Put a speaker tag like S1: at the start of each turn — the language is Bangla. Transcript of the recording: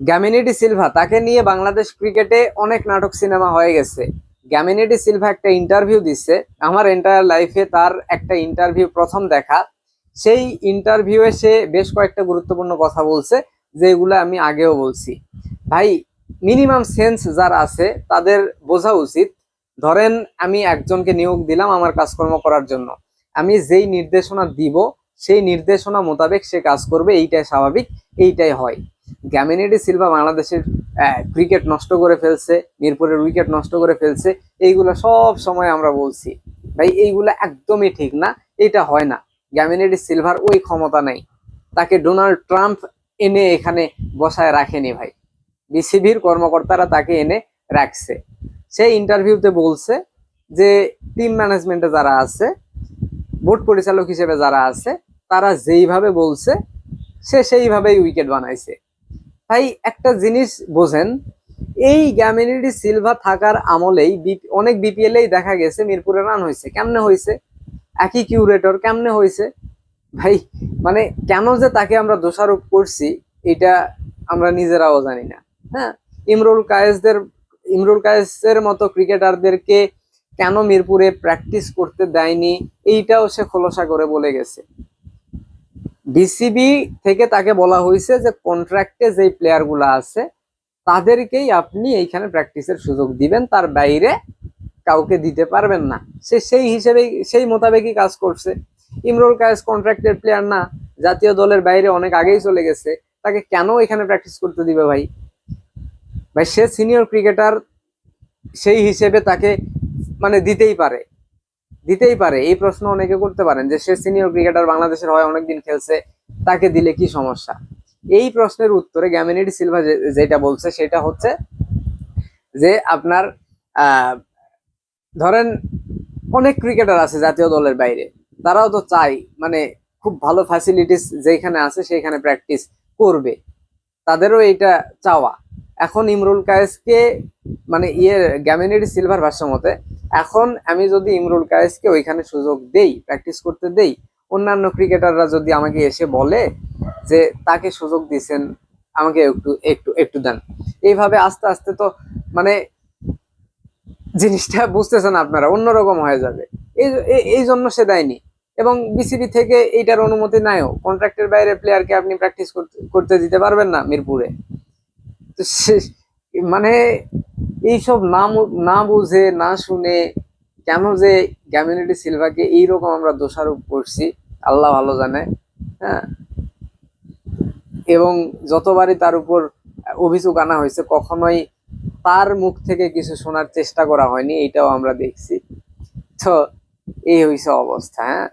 S1: গ্যামিনিটি সিলভা, তাকে নিয়ে বাংলাদেশ ক্রিকেটে অনেক নাটক সিনেমা হয়ে গেছে। গ্যামিনিটি সিলভা একটা ইন্টারভিউ দিচ্ছে আমার এন্টায়ার লাইফে তার একটা ইন্টারভিউ প্রথম দেখা। সেই ইন্টারভিউয়ে সে বেশ কয়েকটা গুরুত্বপূর্ণ কথা বলছে, যেগুলো আমি আগেও বলছি। ভাই মিনিমাম সেন্স যারা আছে, তাদের বোঝা উচিত। ধরেন, আমি একজনকে নিয়োগ দিলাম আমার কাজকর্ম করার জন্য। আমি যেই নির্দেশনা দিব, সেই নির্দেশনা মোতাবেক সে কাজ করবে, এইটাই স্বাভাবিক, এইটাই হয়। গ্যামিনেডি সিলভা বাংলাদেশের ক্রিকেট নষ্ট করে ফেলছে, মিরপুরের উইকেট নষ্ট করে ফেলছে, এইগুলো সব সময় আমরা বলছি। ভাই, এইগুলো একদমই ঠিক না, এটা হয় না। গ্যামিনেডি সিলভার ওই ক্ষমতা নাই। তাকে ডোনাল্ড ট্রাম্প এনে এখানে বসায় রাখেনি ভাই। বিসিবির কর্মকর্তারা তাকে এনে রাখছে। সেই ইন্টারভিউতে বলছে যে টিম ম্যানেজমেন্টে যারা আছে বোর্ড পরিচালক হিসেবে যারা আছে, তারা যেইভাবে বলছে, সে সেইভাবেই উইকেট বানাইছে। ভাই, একটা জিনিস বোঝেন, এই গ্যামিনিটি সিলভা থাকার আমলেই অনেক বিপিএলেই দেখা গেছে মিরপুরে রান হয়েছে। কেমনে হয়েছে? একই কিউরেটর কেমনে হয়েছে? ভাই মানে কেন যে তাকে আমরা দোষারোপ করছি, এটা আমরা নিজেরাও জানি না। হ্যাঁ? ইমরুল কায়েসদের, ইমরুল কায়েসের মতো ক্রিকেটারদেরকে কেন মিরপুরে প্র্যাকটিস করতে দেয়নি, এইটাও সে খোলসা করে বলে গেছে। বিসিবি থেকে তাকে বলা হয়েছে যে কন্ট্রাক্টে যেই প্লেয়ারগুলো আছে, তাদেরকেই আপনি এইখানে প্র্যাকটিসের সুযোগ দিবেন, তার বাইরে কাউকে দিতে পারবেন না। সে সেই হিসেবে, সেই মোতাবেকই কাজ করছে। ইমরুল কায়েস কন্ট্রাক্টের প্লেয়ার না, জাতীয় দলের বাইরে অনেক আগেই চলে গেছে। তাকে কেন এখানে প্র্যাকটিস করতে দিবে ভাই? ভাই, সে সিনিয়র ক্রিকেটার সেই হিসেবে তাকে মানে দিতেই পারে। দিতেই পারে। এই প্রশ্ন অনেকে করতে পারেন যে, সে সিনিয়র ক্রিকেটার বাংলাদেশের হয় অনেকদিন খেলছে, তাকে দিলে কি সমস্যা? এই প্রশ্নের উত্তরে গ্যামিনিটি সিলভা যেটা বলছে, সেটা হচ্ছে যে, আপনার ধরেন অনেক ক্রিকেটার আছে জাতীয় দলের বাইরে। তারাও তো চাই মানে খুব ভালো ফ্যাসিলিটিস যেখানে আছে, সেইখানে প্র্যাকটিস করবে। তাদেরও এটা চাওয়া। এখন ইমরুল কায়েসকে মানে ইয়ে গ্যামিনিটি সিলভার ভাষ্য মতে এখন আমি যদি ইমরুল কায়েসকে ওইখানে সুযোগ দেই প্র্যাকটিস করতে দেই, অন্যান্য ক্রিকেটাররা যদি আমাকে এসে বলে যে তাকে সুযোগ দিছেন আমাকে একটু একটু একটু দেন। এইভাবে আস্তে আস্তে তো মানে জিনিসটা বুঝতেছেন আপনারা, অন্যরকম হয়ে যাবে। এই, এই- জন্য সে দেয়নি। এবং বিসিবি থেকে এইটার অনুমতি নাইও। কন্ট্রাক্টের বাইরে প্লেয়ারকে আপনি প্র্যাকটিস করতে দিতে পারবেন না মিরপুরে। তো মানে এইসব না মু- না বুঝে, না শুনে কেন যে গ্যামিনিটি সিলভাকে এইরকম আমরা দোষারোপ করছি, আল্লাহ ভালো জানে হ্যাঁ? এবং যতবারই তার উপর অভিযোগ আনা হয়েছে, কখনোই তার মুখ থেকে কিছু শোনার চেষ্টা করা হয়নি এটাও আমরা দেখছি। তো এই হয়েছে অবস্থা হ্যাঁ?